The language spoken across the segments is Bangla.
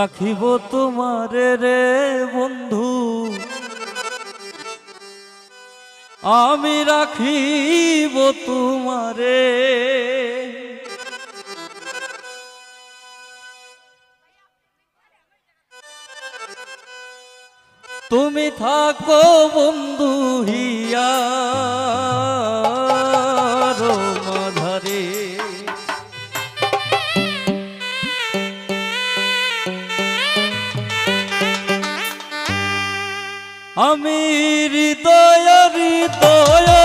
রাখিব তোমার রে বন্ধু। আমি রাখিব তোমারে। তুমি থাকো বন্ধু হিয়া। আমি হৃদয় হৃদয়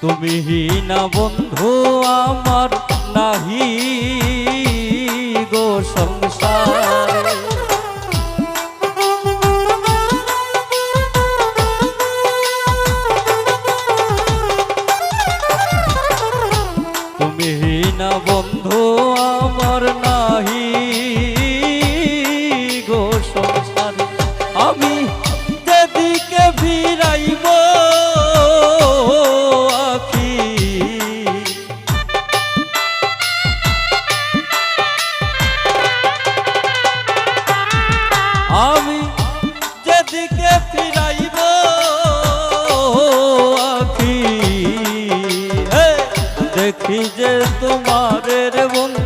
তুমি না বন্ধু আমার নাহি। কি যে তোমার বন্ধু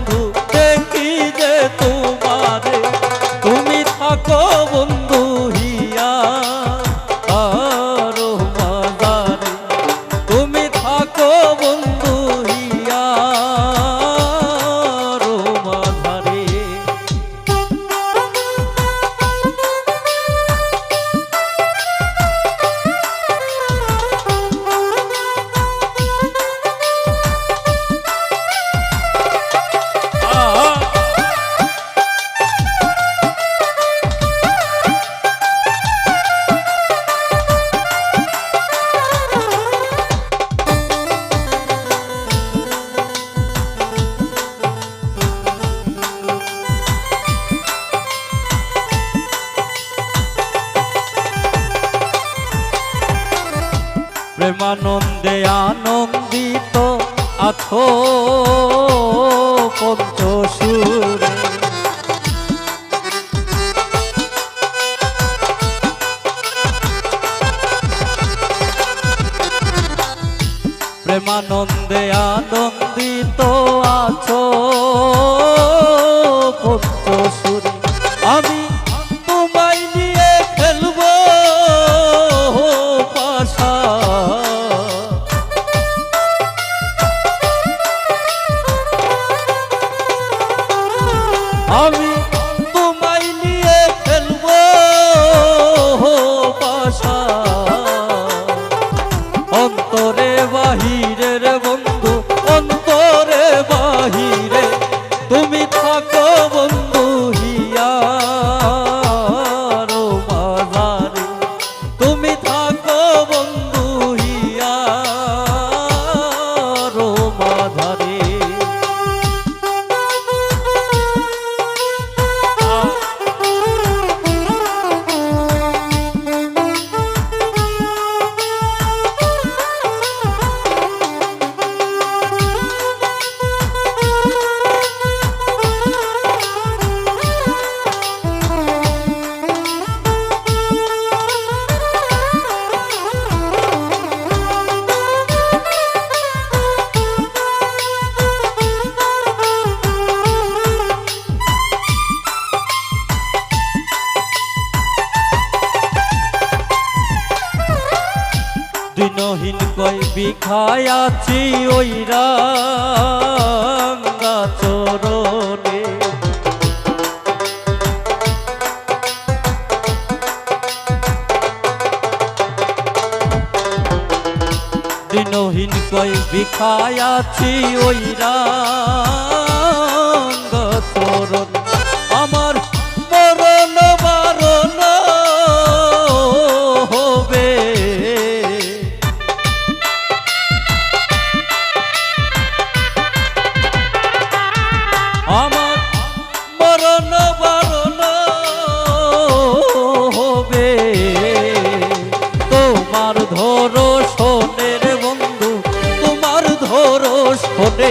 আনন্দে আনন্দিত আথ পঞ্চসুর। প্রেমানন্দে আনন্দিত আছো ভিখায় আছি ওই রাঙ্গা চরণে। দিনহীন কই ভিখায় আছি ওই রাঙ্গা ওরে